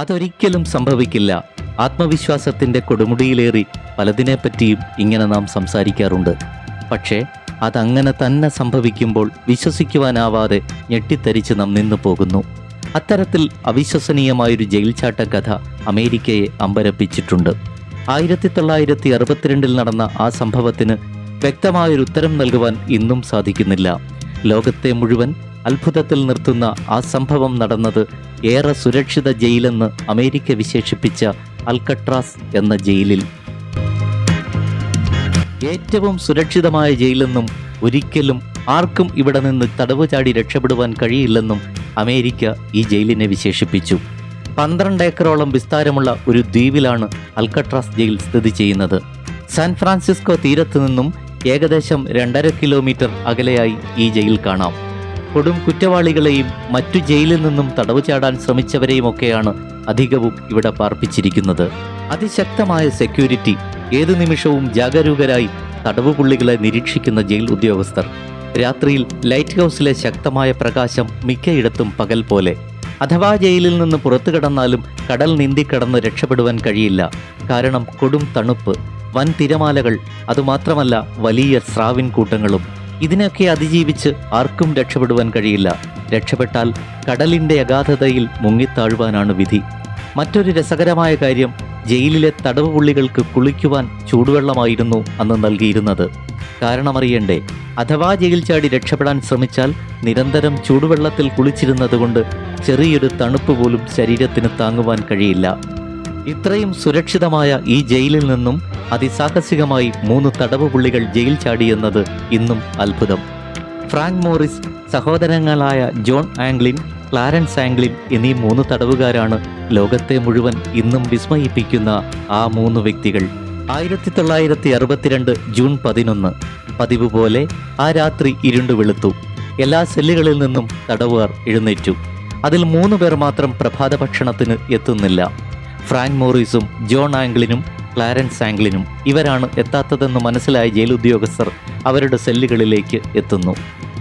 അതൊരിക്കലും സംഭവിക്കില്ല. ആത്മവിശ്വാസത്തിന്റെ കൊടുമുടിയിലേറി പലതിനെപ്പറ്റിയും ഇങ്ങനെ നാം സംസാരിക്കാറുണ്ട്. പക്ഷേ അതങ്ങനെ തന്നെ സംഭവിക്കുമ്പോൾ വിശ്വസിക്കുവാനാവാതെ ഞെട്ടിത്തരിച്ച് നാം നിന്നു പോകുന്നു. അത്തരത്തിൽ അവിശ്വസനീയമായൊരു ജയിൽ ചാട്ട കഥ അമേരിക്കയെ അമ്പരപ്പിച്ചിട്ടുണ്ട്. ആയിരത്തി തൊള്ളായിരത്തി അറുപത്തിരണ്ടിൽ നടന്ന ആ സംഭവത്തിന് വ്യക്തമായൊരു ഉത്തരം നൽകുവാൻ ഇന്നും സാധിക്കുന്നില്ല. ലോകത്തെ മുഴുവൻ അത്ഭുതത്തിൽ നിർത്തുന്ന ആ സംഭവം നടന്നത് ഏറെ സുരക്ഷിത ജയിലെന്ന് അമേരിക്ക വിശേഷിപ്പിച്ച അൽക്കട്രാസ് എന്ന ജയിലിൽ. ഏറ്റവും സുരക്ഷിതമായ ജയിലെന്നും ഒരിക്കലും ആർക്കും ഇവിടെ നിന്ന് തടവ് ചാടി രക്ഷപ്പെടുവാൻ കഴിയില്ലെന്നും അമേരിക്ക ഈ ജയിലിനെ വിശേഷിപ്പിച്ചു. പന്ത്രണ്ട് ഏക്കറോളം വിസ്താരമുള്ള ഒരു ദ്വീപിലാണ് അൽക്കട്രാസ് ജയിൽ സ്ഥിതി ചെയ്യുന്നത്. സാൻ ഫ്രാൻസിസ്കോ തീരത്തു നിന്നും ഏകദേശം രണ്ടര കിലോമീറ്റർ അകലെയായി ഈ ജയിൽ കാണാം. കൊടും കുറ്റവാളികളെയും മറ്റു ജയിലിൽ നിന്നും തടവു ചാടാൻ ശ്രമിച്ചവരെയുമൊക്കെയാണ് അധികവും ഇവിടെ പാർപ്പിച്ചിരിക്കുന്നത്. അതിശക്തമായ സെക്യൂരിറ്റി ഏതു നിമിഷവും ജാഗരൂകരായി തടവുപുള്ളികളെ നിരീക്ഷിക്കുന്ന ജയിൽ ഉദ്യോഗസ്ഥർ. രാത്രിയിൽ ലൈറ്റ് ഹൗസിലെ ശക്തമായ പ്രകാശം മിക്കയിടത്തും പകൽ പോലെ. അഥവാ ജയിലിൽ നിന്ന് പുറത്തു കടന്നാലും കടൽ നീന്തി കടന്ന് രക്ഷപ്പെടുവാൻ കഴിയില്ല. കാരണം കൊടും തണുപ്പ്. വൻ തിരമാലകൾ അതുമാത്രമല്ല വലിയ സ്രാവിൻ കൂട്ടങ്ങളും ഇതിനൊക്കെ അതിജീവിച്ച് ആർക്കും രക്ഷപ്പെടുവാൻ കഴിയില്ല. രക്ഷപ്പെട്ടാൽ കടലിന്റെ അഗാധതയിൽ മുങ്ങിത്താഴുവാനാണ് വിധി. മറ്റൊരു രസകരമായ കാര്യം ജയിലിലെ തടവുപുള്ളികൾക്ക് കുളിക്കുവാൻ ചൂടുവെള്ളമായിരുന്നു അന്ന് നൽകിയിരുന്നത്. കാരണമറിയണ്ടേ അഥവാ ജയിൽ ചാടി രക്ഷപ്പെടാൻ ശ്രമിച്ചാൽ നിരന്തരം ചൂടുവെള്ളത്തിൽ കുളിച്ചിരുന്നതുകൊണ്ട് ചെറിയൊരു തണുപ്പ് പോലും ശരീരത്തിന് താങ്ങുവാൻ കഴിയില്ല. ഇത്രയും സുരക്ഷിതമായ ഈ ജയിലിൽ നിന്നും അതിസാഹസികമായി മൂന്ന് തടവ് പുള്ളികൾ ജയിൽ ചാടിയെന്നത് ഇന്നും അത്ഭുതം. ഫ്രാങ്ക് മോറിസ് സഹോദരങ്ങളായ ജോൺ ആംഗ്ലിൻ ക്ലാരൻസ് ആംഗ്ലിൻ എന്നീ മൂന്ന് തടവുകാരാണ് ലോകത്തെ മുഴുവൻ ഇന്നും വിസ്മയിപ്പിക്കുന്ന ആ മൂന്ന് വ്യക്തികൾ. ആയിരത്തി തൊള്ളായിരത്തി അറുപത്തിരണ്ട് ജൂൺ പതിനൊന്ന്. പതിവ് പോലെ ആ രാത്രി ഇരുണ്ടു വെളുത്തു. എല്ലാ സെല്ലുകളിൽ നിന്നും തടവുകാർ എഴുന്നേറ്റു. അതിൽ മൂന്ന് പേർ മാത്രം പ്രഭാത ഭക്ഷണത്തിന് എത്തുന്നില്ല. ഫ്രാങ്ക് മോറിസും ജോൺ ആംഗ്ലിനും ക്ലാരൻസ് ആംഗ്ലിനും ഇവരാണ് എത്താത്തതെന്ന് മനസ്സിലായ ജയിൽ ഉദ്യോഗസ്ഥർ അവരുടെ സെല്ലുകളിലേക്ക് എത്തുന്നു.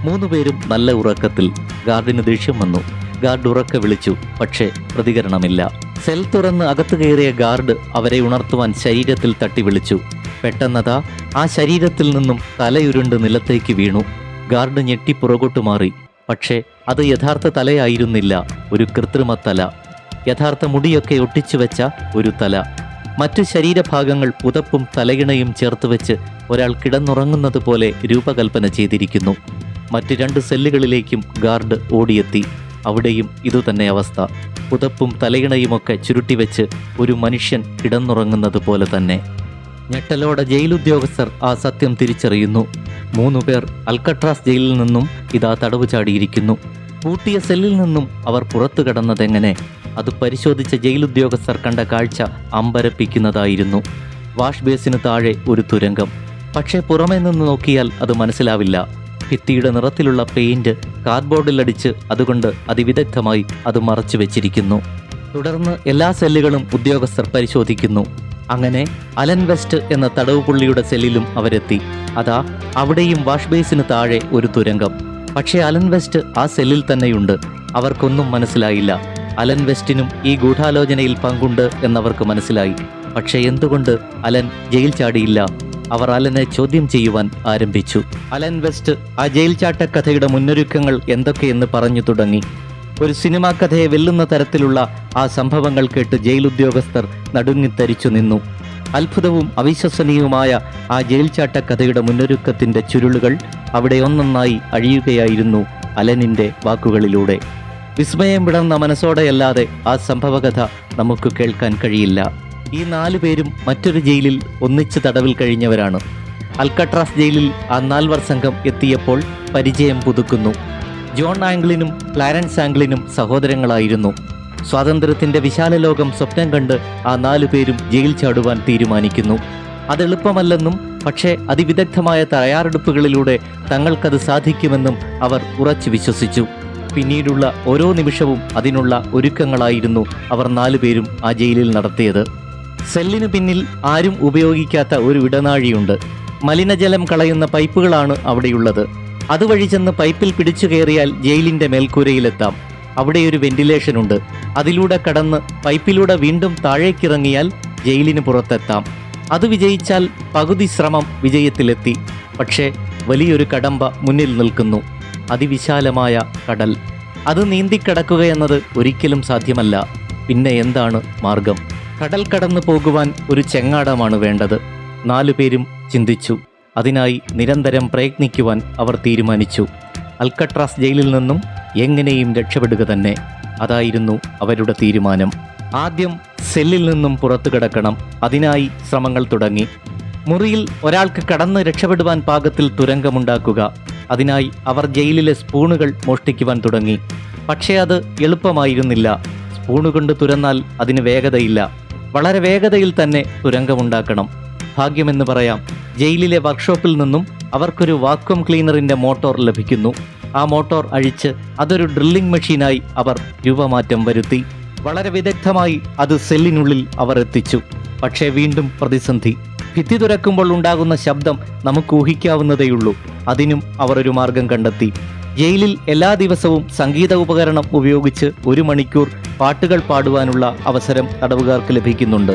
മൂന്നുപേരും നല്ല ഉറക്കത്തിൽ ഗാർഡിന് ദേഷ്യം വന്നു. ഗാർഡ് ഉറക്കെ വിളിച്ചു പക്ഷേ പ്രതികരണമില്ല. സെൽ തുറന്ന് അകത്തു കയറിയ ഗാർഡ് അവരെ ഉണർത്തുവാൻ ശരീരത്തിൽ തട്ടി വിളിച്ചു പെട്ടെന്നതാ ആ ശരീരത്തിൽ നിന്നും തലയുരുണ്ട് നിലത്തേക്ക് വീണു. ഗാർഡ് ഞെട്ടി പുറകോട്ട് മാറി. പക്ഷേ അത് യഥാർത്ഥ തലയായിരുന്നില്ല ഒരു കൃത്രിമ തല. യഥാർത്ഥ മുടിയൊക്കെ ഒട്ടിച്ചു വെച്ച ഒരു തല. മറ്റു ശരീരഭാഗങ്ങൾ പുതപ്പും തലയിണയും ചേർത്ത് വെച്ച് ഒരാൾ കിടന്നുറങ്ങുന്നത് പോലെ രൂപകൽപ്പന ചെയ്തിരിക്കുന്നു. മറ്റ് രണ്ട് സെല്ലുകളിലേക്കും ഗാർഡ് ഓടിയെത്തി. അവിടെയും ഇതുതന്നെ അവസ്ഥ. പുതപ്പും തലയിണയുമൊക്കെ ചുരുട്ടിവെച്ച് ഒരു മനുഷ്യൻ കിടന്നുറങ്ങുന്നത് പോലെ തന്നെ. ഞെട്ടലോടെ ജയിലുദ്യോഗസ്ഥർ ആ സത്യം തിരിച്ചറിയുന്നു. മൂന്നുപേർ അൽക്കട്രാസ് ജയിലിൽ നിന്നും ഇതാ തടവ് ചാടിയിരിക്കുന്നു പൂട്ടിയ സെല്ലിൽ നിന്നും അവർ പുറത്തു കടന്നതെങ്ങനെ? അത് പരിശോധിച്ച ജയിലുദ്യോഗസ്ഥർ കണ്ട കാഴ്ച അമ്പരപ്പിക്കുന്നതായിരുന്നു. വാഷ് ബേസിന് താഴെ ഒരു തുരങ്കം. പക്ഷേ പുറമേ നിന്ന് നോക്കിയാൽ അത് മനസ്സിലാവില്ല. ഭിത്തിയുടെ നിറത്തിലുള്ള പെയിന്റ് കാർഡ്ബോർഡിലടിച്ച് അതുകൊണ്ട് അതിവിദഗ്ധമായി അത് മറച്ചു വെച്ചിരിക്കുന്നു. തുടർന്ന് എല്ലാ സെല്ലുകളും ഉദ്യോഗസ്ഥർ പരിശോധിക്കുന്നു. അങ്ങനെ അലൻ വെസ്റ്റ് എന്ന തടവുപുള്ളിയുടെ സെല്ലിലും അവരെത്തി. അതാ അവിടെയും വാഷ് ബേസിന് താഴെ ഒരു തുരങ്കം. പക്ഷേ അലൻ വെസ്റ്റ് ആ സെല്ലിൽ തന്നെയുണ്ട്. അവർക്കൊന്നും മനസ്സിലായില്ല. അലൻ വെസ്റ്റിനും ഈ ഗൂഢാലോചനയിൽ പങ്കുണ്ട് എന്നവർക്ക് മനസ്സിലായി. പക്ഷേ എന്തുകൊണ്ട് അലൻ ജയിൽ ചാടിയില്ല? അവർ അലനെ ചോദ്യം ചെയ്യുവാൻ ആരംഭിച്ചു. അലൻ വെസ്റ്റ് ആ ജയിൽ ചാട്ട കഥയുടെ മുന്നൊരുക്കങ്ങൾ എന്തൊക്കെയെന്ന് പറഞ്ഞു തുടങ്ങി. ഒരു സിനിമാ കഥയെ വെല്ലുന്ന തരത്തിലുള്ള ആ സംഭവങ്ങൾ കേട്ട് ജയിൽ ഉദ്യോഗസ്ഥർ നടുങ്ങിത്തരിച്ചു നിന്നു. അത്ഭുതവും അവിശ്വസനീയവുമായ ആ ജയിൽചാട്ട കഥയുടെ മുന്നൊരുക്കത്തിന്റെ ചുരുളുകൾ അവിടെ ഒന്നൊന്നായി അഴിയുകയായിരുന്നു അലനിന്റെ വാക്കുകളിലൂടെ. വിസ്മയം വിടർന്ന മനസ്സോടെയല്ലാതെ ആ സംഭവകഥ നമുക്ക് കേൾക്കാൻ കഴിയില്ല. ഈ നാലു പേരും മറ്റൊരു ജയിലിൽ ഒന്നിച്ച് തടവിൽ കഴിഞ്ഞവരാണ്. അൽക്കട്രാസ് ജയിലിൽ ആ നാൽവർ സംഘം എത്തിയപ്പോൾ പരിചയം പുതുക്കുന്നു. ജോൺ ആംഗ്ലിനും ക്ലാരൻസ് ആംഗ്ലിനും സഹോദരങ്ങളായിരുന്നു. സ്വാതന്ത്ര്യത്തിന്റെ വിശാല ലോകം സ്വപ്നം കണ്ട് ആ നാലു പേരും ജയിൽ ചാടുവാൻ തീരുമാനിക്കുന്നു. അതെളുപ്പമല്ലെന്നും പക്ഷേ അതിവിദഗ്ധമായ തയ്യാറെടുപ്പുകളിലൂടെ തങ്ങൾക്കത് സാധിക്കുമെന്നും അവർ ഉറച്ചു വിശ്വസിച്ചു. പിന്നീടുള്ള ഓരോ നിമിഷവും അതിനുള്ള ഒരുക്കങ്ങളായിരുന്നു അവർ നാലുപേരും ആ ജയിലിൽ നടത്തിയത്. സെല്ലിന് പിന്നിൽ ആരും ഉപയോഗിക്കാത്ത ഒരു ഇടനാഴിയുണ്ട്. മലിനജലം കളയുന്ന പൈപ്പുകളാണ് അവിടെയുള്ളത്. അതുവഴി ചെന്ന് പൈപ്പിൽ പിടിച്ചു കയറിയാൽ ജയിലിന്റെ മേൽക്കൂരയിലെത്താം. അവിടെ ഒരു വെന്റിലേഷൻ ഉണ്ട് അതിലൂടെ കടന്ന് പൈപ്പിലൂടെ വീണ്ടും താഴേക്കിറങ്ങിയാൽ ജയിലിന് പുറത്തെത്താം. അത് വിജയിച്ചാൽ പകുതി ശ്രമം വിജയത്തിലെത്തി. പക്ഷേ വലിയൊരു കടമ്പ മുന്നിൽ നിൽക്കുന്നു. അതിവിശാലമായ കടൽ. അത് നീന്തിക്കടക്കുക എന്നത് ഒരിക്കലും സാധ്യമല്ല. പിന്നെ എന്താണ് മാർഗം? കടൽ കടന്നു പോകുവാൻ ഒരു ചെങ്ങാടമാണ് വേണ്ടത്. നാലു പേരും ചിന്തിച്ചു. അതിനായി നിരന്തരം പ്രയത്നിക്കുവാൻ അവർ തീരുമാനിച്ചു. അൽക്കട്രാസ് ജയിലിൽ നിന്നും എങ്ങനെയും രക്ഷപ്പെടുക തന്നെ. അതായിരുന്നു അവരുടെ തീരുമാനം. ആദ്യം സെല്ലിൽ നിന്നും പുറത്തു കിടക്കണം. അതിനായി ശ്രമങ്ങൾ തുടങ്ങി. മുറിയിൽ ഒരാൾക്ക് കടന്ന് രക്ഷപ്പെടുവാൻ പാകത്തിൽ തുരങ്കമുണ്ടാക്കുക. അതിനായി അവർ ജയിലിലെ സ്പൂണുകൾ മോഷ്ടിക്കുവാൻ തുടങ്ങി. പക്ഷേ അത് എളുപ്പമായിരുന്നില്ല. സ്പൂണ് കൊണ്ട് തുരന്നാൽ അതിന് വേഗതയില്ല. വളരെ വേഗതയിൽ തന്നെ തുരങ്കമുണ്ടാക്കണം. ഭാഗ്യമെന്ന് പറയാം. ജയിലിലെ വർക്ക്ഷോപ്പിൽ നിന്നും അവർക്കൊരു വാക്വം ക്ലീനറിന്റെ മോട്ടോർ ലഭിക്കുന്നു. ആ മോട്ടോർ അഴിച്ച് അതൊരു ഡ്രില്ലിംഗ് മെഷീനായി അവർ രൂപമാറ്റം വരുത്തി. വളരെ വിദഗ്ധമായി അത് സെല്ലിനുള്ളിൽ അവർ എത്തിച്ചു. പക്ഷേ വീണ്ടും പ്രതിസന്ധി. ഭിത്തി തുറക്കുമ്പോൾ ഉണ്ടാകുന്ന ശബ്ദം നമുക്ക് ഊഹിക്കാവുന്നതേയുള്ളൂ. അതിനും അവർ ഒരു മാർഗം കണ്ടെത്തി. ജയിലിൽ എല്ലാ ദിവസവും സംഗീത ഉപകരണം ഉപയോഗിച്ച് ഒരു മണിക്കൂർ പാട്ടുകൾ പാടുവാനുള്ള അവസരം തടവുകാർക്ക് ലഭിക്കുന്നുണ്ട്.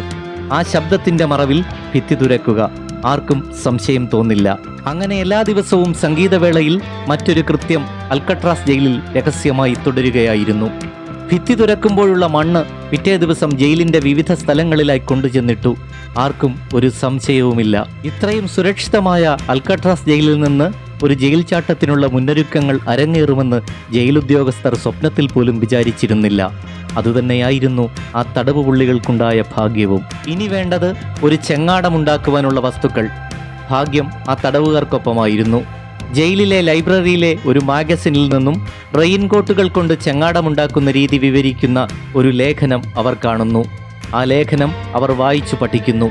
ആ ശബ്ദത്തിന്റെ മറവിൽ ഭിത്തി തുരക്കുക. ആർക്കും സംശയം തോന്നില്ല. അങ്ങനെ എല്ലാ ദിവസവും സംഗീതവേളയിൽ മറ്റൊരു കൃത്യം അൽക്കട്രാസ് ജയിലിൽ രഹസ്യമായി തുടരുകയായിരുന്നു. ഭിത്തി തുരക്കുമ്പോഴുള്ള മണ്ണ് പിറ്റേ ദിവസം ജയിലിന്റെ വിവിധ സ്ഥലങ്ങളിലായി കൊണ്ടുചെന്നിട്ടു. ആർക്കും ഒരു സംശയവുമില്ല. ഇത്രയും സുരക്ഷിതമായ അൽക്കട്രാസ് ജയിലിൽ നിന്ന് ഒരു ജയിൽ ചാട്ടത്തിനുള്ള മുന്നൊരുക്കങ്ങൾ അരങ്ങേറുമെന്ന് ജയിലുദ്യോഗസ്ഥർ സ്വപ്നത്തിൽ പോലും വിചാരിച്ചിരുന്നില്ല. അതുതന്നെയായിരുന്നു ആ തടവ് പുള്ളികൾക്കുണ്ടായ ഭാഗ്യവും. ഇനി വേണ്ടത് ഒരു ചെങ്ങാടമുണ്ടാക്കുവാനുള്ള വസ്തുക്കൾ. ഭാഗ്യം ആ തടവുകാർക്കൊപ്പമായിരുന്നു. ജയിലിലെ ലൈബ്രറിയിലെ ഒരു മാഗസിനിൽ നിന്നും റെയിൻകോട്ടുകൾ കൊണ്ട് ചെങ്ങാടമുണ്ടാക്കുന്ന രീതി വിവരിക്കുന്ന ഒരു ലേഖനം അവർ കാണുന്നു. ആ ലേഖനം അവർ വായിച്ചു പഠിക്കുന്നു.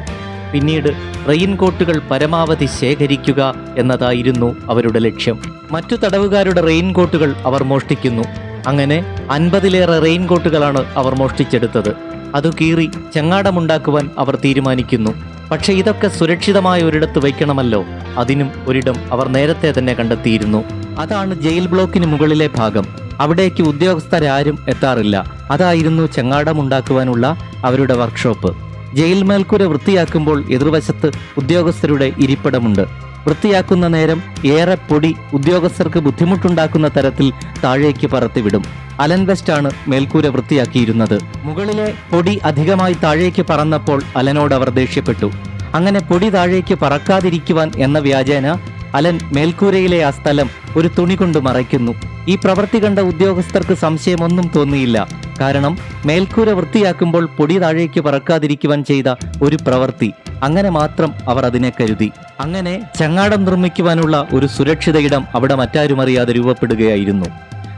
പിന്നീട് റെയിൻകോട്ടുകൾ പരമാവധി ശേഖരിക്കുക എന്നതായിരുന്നു അവരുടെ ലക്ഷ്യം. മറ്റു തടവുകാരുടെ റെയിൻകോട്ടുകൾ അവർ മോഷ്ടിക്കുന്നു. അങ്ങനെ അൻപതിലേറെ റെയിൻകോട്ടുകളാണ് അവർ മോഷ്ടിച്ചെടുത്തത്. അത് കീറി ചെങ്ങാടമുണ്ടാക്കുവാൻ അവർ തീരുമാനിക്കുന്നു. പക്ഷേ ഇതൊക്കെ സുരക്ഷിതമായ ഒരിടത്ത് വയ്ക്കണമല്ലോ. അതിനും ഒരിടം അവർ നേരത്തെ തന്നെ കണ്ടെത്തിയിരുന്നു. അതാണ് ജയിൽ ബ്ലോക്കിന് മുകളിലെ ഭാഗം. അവിടേക്ക് ഉദ്യോഗസ്ഥരാരും എത്താറില്ല. അതായിരുന്നു ചെങ്ങാടമുണ്ടാക്കുവാനുള്ള അവരുടെ വർക്ക്ഷോപ്പ്. ജയിൽ മേൽക്കൂര വൃത്തിയാക്കുമ്പോൾ എതിർവശത്ത് ഉദ്യോഗസ്ഥരുടെ ഇരിപ്പിടമുണ്ട്. വൃത്തിയാക്കുന്ന നേരം ഏറെ പൊടി ഉദ്യോഗസ്ഥർക്ക് ബുദ്ധിമുട്ടുണ്ടാക്കുന്ന തരത്തിൽ താഴേക്ക് പറത്തിവിടും. അലൻ വെസ്റ്റ് ആണ് മേൽക്കൂര വൃത്തിയാക്കിയിരുന്നത്. മുകളിലെ പൊടി അധികമായി താഴേക്ക് പറന്നപ്പോൾ അലനോട് അവർ ദേഷ്യപ്പെട്ടു. അങ്ങനെ പൊടി താഴേക്ക് പറക്കാതിരിക്കുവാൻ എന്ന വ്യാജേന അലൻ മേൽക്കൂരയിലെ ആ സ്ഥലം ഒരു തുണി കൊണ്ട് മറയ്ക്കുന്നു. ഈ പ്രവൃത്തി കണ്ട ഉദ്യോഗസ്ഥർക്ക് സംശയമൊന്നും തോന്നിയില്ല. കാരണം മേൽക്കൂര വൃത്തിയാക്കുമ്പോൾ പൊടി താഴേക്ക് പറക്കാതിരിക്കുവാൻ ചെയ്ത ഒരു പ്രവൃത്തി. അങ്ങനെ മാത്രം അവർ അതിനെ കരുതി. അങ്ങനെ ചങ്ങാടം നിർമ്മിക്കുവാനുള്ള ഒരു സുരക്ഷിത ഇടം അവിടെ മറ്റാരും അറിയാതെ രൂപപ്പെടുകയായിരുന്നു.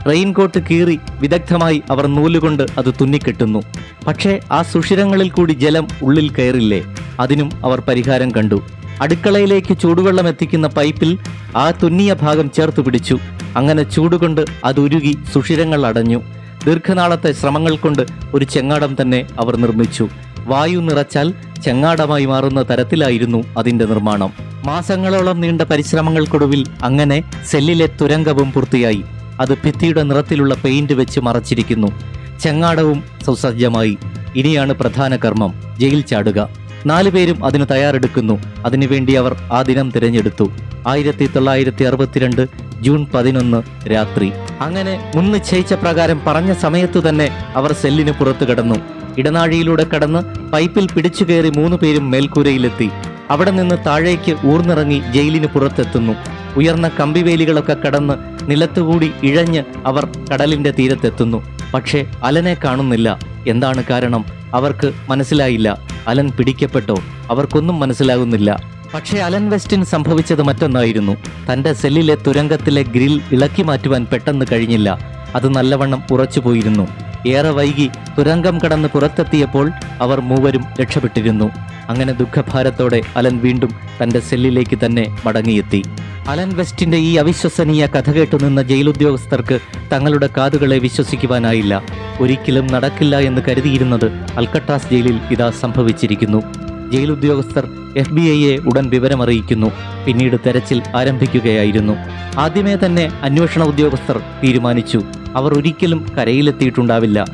റെയിൻകോട്ട് കീറി വിദഗ്ധമായി അവർ നൂലുകൊണ്ട് അത് തുന്നിക്കെട്ടുന്നു. പക്ഷേ ആ സുഷിരങ്ങളിൽ കൂടി ജലം ഉള്ളിൽ കയറില്ലേ? അതിനും അവർ പരിഹാരം കണ്ടു. അടുക്കളയിലേക്ക് ചൂടുവെള്ളം എത്തിക്കുന്ന പൈപ്പിൽ ആ തുന്നിയ ഭാഗം ചേർത്ത് പിടിച്ചു. അങ്ങനെ ചൂടുകൊണ്ട് അത് ഉരുകി സുഷിരങ്ങൾ അടഞ്ഞു. ദീർഘനാളത്തെ ശ്രമങ്ങൾ കൊണ്ട് ഒരു ചെങ്ങാടം തന്നെ അവർ നിർമ്മിച്ചു. വായു നിറച്ചാൽ ചെങ്ങാടമായി മാറുന്ന തരത്തിലായിരുന്നു അതിന്റെ നിർമ്മാണം. മാസങ്ങളോളം നീണ്ട പരിശ്രമങ്ങൾക്കൊടുവിൽ അങ്ങനെ സെല്ലിലെ തുരങ്കവും പൂർത്തിയായി. അത് ഭിത്തിയുടെ നിറത്തിലുള്ള പെയിന്റ് വെച്ച് മറച്ചിരിക്കുന്നു. ചെങ്ങാടവും സുസജ്ജമായി. ഇനിയാണ് പ്രധാന കർമ്മം ജയിൽ ചാടുക. നാലുപേരും അതിന് തയ്യാറെടുക്കുന്നു. അതിനുവേണ്ടി അവർ ആ ദിനം തിരഞ്ഞെടുത്തു. ആയിരത്തി തൊള്ളായിരത്തി അറുപത്തിരണ്ട് ജൂൺ പതിനൊന്ന് രാത്രി. അങ്ങനെ മുൻ നിശ്ചയിച്ച പ്രകാരം പറഞ്ഞ സമയത്തു തന്നെ അവർ സെല്ലിന് പുറത്തു കടന്നു. ഇടനാഴിയിലൂടെ കടന്ന് പൈപ്പിൽ പിടിച്ചു കയറി മൂന്ന് പേരും മേൽക്കൂരയിലെത്തി. അവിടെ നിന്ന് താഴേക്ക് ഊർന്നിറങ്ങി ജയിലിന് പുറത്തെത്തുന്നു. ഉയർന്ന കമ്പിവേലികളൊക്കെ കടന്ന് നിലത്തുകൂടി ഇഴഞ്ഞ് അവർ കടലിന്റെ തീരത്തെത്തുന്നു. പക്ഷേ അലനെ കാണുന്നില്ല. എന്താണ് കാരണം? അവർക്ക് മനസ്സിലായില്ല. അലൻ പിടിക്കപ്പെട്ടോ? അവർക്കൊന്നും മനസ്സിലാകുന്നില്ല. പക്ഷേ അലൻ വെസ്റ്റിന് സംഭവിച്ചത് മറ്റൊന്നായിരുന്നു. തന്റെ സെല്ലിലെ തുരങ്കത്തിലെ ഗ്രിൽ ഇളക്കി മാറ്റുവാൻ പെട്ടെന്ന് കഴിഞ്ഞില്ല. അത് നല്ലവണ്ണം ഉറച്ചുപോയിരുന്നു ഏറെ വൈകി തുരങ്കം കടന്ന് പുറത്തെത്തിയപ്പോൾ അവർ മൂവരും രക്ഷപ്പെട്ടിരുന്നു. അങ്ങനെ ദുഃഖഭാരത്തോടെ അലൻ വീണ്ടും തന്റെ സെല്ലിലേക്ക് തന്നെ മടങ്ങിയെത്തി. അലൻ വെസ്റ്റിന്റെ ഈ അവിശ്വസനീയ കഥ കേട്ടു നിന്ന ജയിലുദ്യോഗസ്ഥർക്ക് തങ്ങളുടെ കാതുകളെ വിശ്വസിക്കുവാനായില്ല. ഒരിക്കലും നടക്കില്ല എന്ന് കരുതിയിരുന്നത് അൽക്കട്ടാസ് ജയിലിൽ ഇതാ സംഭവിച്ചിരിക്കുന്നു. ജയിൽ ഉദ്യോഗസ്ഥർ എഫ് ബി ഐയെ ഉടൻ വിവരമറിയിക്കുന്നു. പിന്നീട് തെരച്ചിൽ ആരംഭിക്കുകയായിരുന്നു. ആദ്യമേ തന്നെ അന്വേഷണ ഉദ്യോഗസ്ഥർ തീരുമാനിച്ചു. അവർ ഒരിക്കലും കരയിലെത്തിയിട്ടുണ്ടാവില്ല.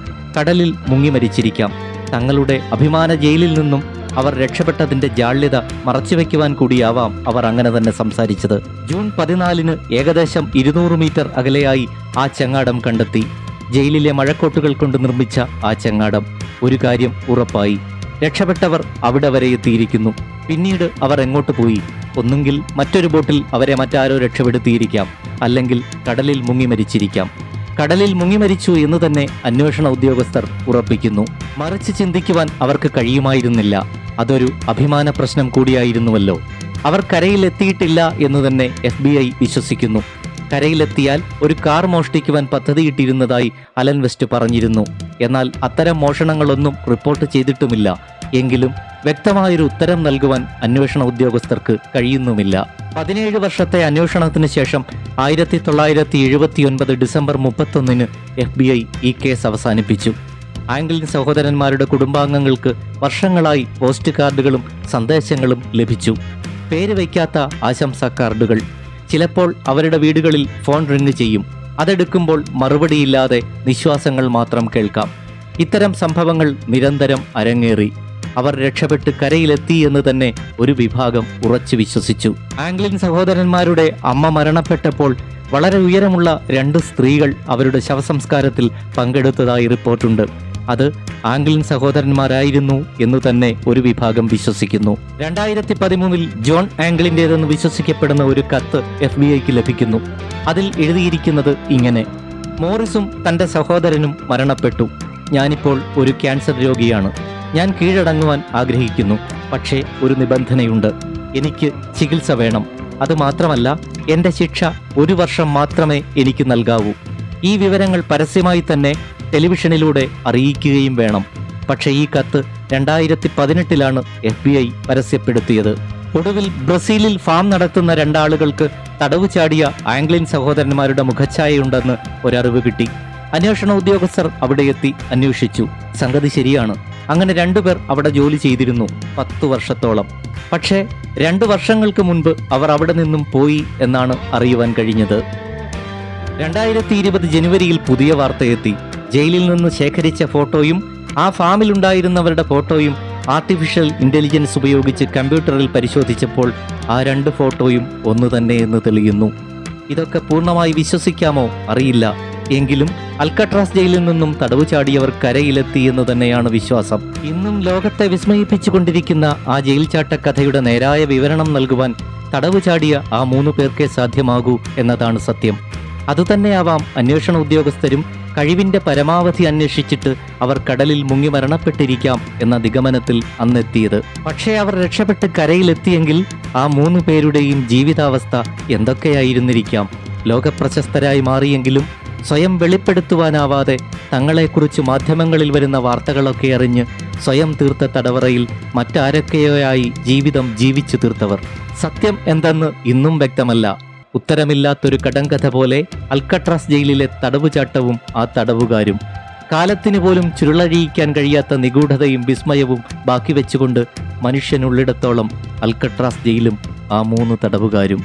കടലിൽ മുങ്ങി മരിച്ചിരിക്കാം. തങ്ങളുടെ അഭിമാന ജയിലിൽ നിന്നും അവർ രക്ഷപ്പെട്ടതിന്റെ ജാള്യത മറച്ചുവെക്കുവാൻ കൂടിയാവാം അവർ അങ്ങനെ തന്നെ സംസാരിച്ചത്. ജൂൺ പതിനാലിന് ഏകദേശം ഇരുന്നൂറ് മീറ്റർ അകലെയായി ആ ചങ്ങാടം കണ്ടെത്തി. ജയിലിലെ മഴക്കോട്ടുകൾ കൊണ്ട് നിർമ്മിച്ച ആ ചങ്ങാടം ഒരു കാര്യം ഉറപ്പായി. രക്ഷപ്പെട്ടവർ അവിടെ വരെ എത്തിയിരിക്കുന്നു. പിന്നീട് അവർ എങ്ങോട്ട് പോയി? ഒന്നുകിൽ മറ്റൊരു ബോട്ടിൽ അവരെ മറ്റാരോ രക്ഷപ്പെടുത്തിയിരിക്കാം. അല്ലെങ്കിൽ കടലിൽ മുങ്ങി മരിച്ചിരിക്കാം. കടലിൽ മുങ്ങിമരിച്ചു എന്ന് തന്നെ അന്വേഷണ ഉദ്യോഗസ്ഥർ ഉറപ്പിക്കുന്നു. മറിച്ച് ചിന്തിക്കുവാൻ അവർക്ക് കഴിയുമായിരുന്നില്ല. അതൊരു അഭിമാന പ്രശ്നം കൂടിയായിരുന്നുവല്ലോ. അവർ കരയിലെത്തിയിട്ടില്ല എന്ന് തന്നെ എഫ് ബി ഐ വിശ്വസിക്കുന്നു. കരയിലെത്തിയാൽ ഒരു കാർ മോഷ്ടിക്കുവാൻ പദ്ധതിയിട്ടിരുന്നതായി അലൻ വെസ്റ്റ് പറഞ്ഞിരുന്നു. എന്നാൽ അത്തരം മോഷണങ്ങളൊന്നും റിപ്പോർട്ട് ചെയ്തിട്ടുമില്ല. എങ്കിലും വ്യക്തമായൊരു ഉത്തരം നൽകുവാൻ അന്വേഷണ ഉദ്യോഗസ്ഥർക്ക് കഴിയുന്നുമില്ല. പതിനേഴ് വർഷത്തെ അന്വേഷണത്തിന് ശേഷം ആയിരത്തി തൊള്ളായിരത്തി എഴുപത്തിയൊൻപത് ഡിസംബർ മുപ്പത്തൊന്നിന് എഫ് ബി ഐ ഈ കേസ് അവസാനിപ്പിച്ചു. ആംഗ്ലിൻ സഹോദരന്മാരുടെ കുടുംബാംഗങ്ങൾക്ക് വർഷങ്ങളായി പോസ്റ്റ് കാർഡുകളും സന്ദേശങ്ങളും ലഭിച്ചു. പേര് വയ്ക്കാത്ത ആശംസാ കാർഡുകൾ. ചിലപ്പോൾ അവരുടെ വീടുകളിൽ ഫോൺ റിങ് ചെയ്യും. അതെടുക്കുമ്പോൾ മറുപടിയില്ലാതെ നിശ്വാസങ്ങൾ മാത്രം കേൾക്കാം. ഇത്തരം സംഭവങ്ങൾ നിരന്തരം അരങ്ങേറി. അവർ രക്ഷപ്പെട്ട് കരയിലെത്തി എന്ന് തന്നെ ഒരു വിഭാഗം ഉറച്ചു വിശ്വസിച്ചു. ആംഗ്ലിൻ സഹോദരന്മാരുടെ അമ്മ മരണപ്പെട്ടപ്പോൾ വളരെ ഉയരമുള്ള രണ്ട് സ്ത്രീകൾ അവരുടെ ശവസംസ്കാരത്തിൽ പങ്കെടുത്തതായി റിപ്പോർട്ടുണ്ട്. അത് ആംഗ്ലിൻ സഹോദരന്മാരായിരുന്നു എന്ന് തന്നെ ഒരു വിഭാഗം വിശ്വസിക്കുന്നു. രണ്ടായിരത്തി പതിമൂന്നിൽ ജോൺ ആംഗ്ലിന്റെതെന്ന് വിശ്വസിക്കപ്പെടുന്ന ഒരു കത്ത് എഫ് ബി ഐക്ക് ലഭിക്കുന്നു. അതിൽ എഴുതിയിരിക്കുന്നത് ഇങ്ങനെ മോറിസും തന്റെ സഹോദരനും മരണപ്പെട്ടു. ഞാനിപ്പോൾ ഒരു ക്യാൻസർ രോഗിയാണ്. ഞാൻ കീഴടങ്ങുവാൻ ആഗ്രഹിക്കുന്നു. പക്ഷേ ഒരു നിബന്ധനയുണ്ട്. എനിക്ക് ചികിത്സ വേണം. അതുമാത്രമല്ല എന്റെ ശിക്ഷ ഒരു വർഷം മാത്രമേ എനിക്ക് നൽകാവൂ. ഈ വിവരങ്ങൾ പരസ്യമായി തന്നെ ടെലിവിഷനിലൂടെ അറിയിക്കുകയും വേണം. പക്ഷേ ഈ കത്ത് രണ്ടായിരത്തി പതിനെട്ടിലാണ് എഫ് ബി ഐ പരസ്യപ്പെടുത്തിയത്. ഒടുവിൽ ബ്രസീലിൽ ഫാം നടത്തുന്ന രണ്ടാളുകൾക്ക് തടവ് ചാടിയ ആംഗ്ലിൻ സഹോദരന്മാരുടെ മുഖച്ഛായയുണ്ടെന്ന് ഒരറിവ് കിട്ടി. അന്വേഷണ ഉദ്യോഗസ്ഥർ അവിടെ എത്തി അന്വേഷിച്ചു. സംഗതി ശരിയാണ്. അങ്ങനെ രണ്ടുപേർ അവിടെ ജോലി ചെയ്തിരുന്നു പത്തു വർഷത്തോളം. പക്ഷേ രണ്ടു വർഷങ്ങൾക്ക് മുൻപ് അവർ അവിടെ നിന്നും പോയി എന്നാണ് അറിയുവാൻ കഴിഞ്ഞത്. രണ്ടായിരത്തി ഇരുപത് ജനുവരിയിൽ പുതിയ വാർത്തയെത്തി ജയിലിൽ നിന്ന് ശേഖരിച്ച ഫോട്ടോയും ആ ഫാമിലുണ്ടായിരുന്നവരുടെ ഫോട്ടോയും ആർട്ടിഫിഷ്യൽ ഇന്റലിജൻസ് ഉപയോഗിച്ച് കമ്പ്യൂട്ടറിൽ പരിശോധിച്ചപ്പോൾ ആ രണ്ട് ഫോട്ടോയും ഒന്നു തന്നെ എന്ന് തെളിയുന്നു. ഇതൊക്കെ പൂർണമായി വിശ്വസിക്കാമോ? അറിയില്ല. എങ്കിലും അൽക്കട്രാസ് ജയിലിൽ നിന്നും തടവ് ചാടിയവർ കരയിലെത്തി എന്ന് തന്നെയാണ് വിശ്വാസം. ഇന്നും ലോകത്തെ വിസ്മയിപ്പിച്ചുകൊണ്ടിരിക്കുന്ന ആ ജയിൽ ചാട്ട കഥയുടെ നേരായ വിവരണം നൽകുവാൻ തടവ് ചാടിയ ആ മൂന്ന് പേർക്കേ സാധ്യമാകൂ എന്നതാണ് സത്യം. അതുതന്നെയാവാം അന്വേഷണ ഉദ്യോഗസ്ഥരും കഴിവിന്റെ പരമാവധി അന്വേഷിച്ചിട്ട് അവർ കടലിൽ മുങ്ങി മരണപ്പെട്ടിരിക്കാം എന്ന നിഗമനത്തിൽ അന്നെത്തിയത്. പക്ഷേ അവർ രക്ഷപ്പെട്ട് കരയിലെത്തിയെങ്കിൽ ആ മൂന്ന് പേരുടെയും ജീവിതാവസ്ഥ എന്തൊക്കെയായിരുന്നിരിക്കാം? ലോകപ്രശസ്തരായി മാറിയെങ്കിലും സ്വയം വെളിപ്പെടുത്തുവാനാവാതെ തങ്ങളെക്കുറിച്ച് മാധ്യമങ്ങളിൽ വരുന്ന വാർത്തകളൊക്കെ അറിഞ്ഞ് സ്വയം തീർത്ത തടവറയിൽ മറ്റാരൊക്കെയോയായി ജീവിതം ജീവിച്ചു തീർത്തവർ. സത്യം എന്തെന്ന് ഇന്നും വ്യക്തമല്ല. ഉത്തരമില്ലാത്തൊരു കടങ്കഥ പോലെ അൽക്കട്രാസ് ജയിലിലെ തടവുചാട്ടവും ആ തടവുകാരും. കാലത്തിന് പോലും ചുരുളഴിയിക്കാൻ കഴിയാത്ത നിഗൂഢതയും വിസ്മയവും ബാക്കി വെച്ചുകൊണ്ട് മനുഷ്യനുള്ളിടത്തോളം അൽക്കട്രാസ് ജയിലും ആ മൂന്ന് തടവുകാരും.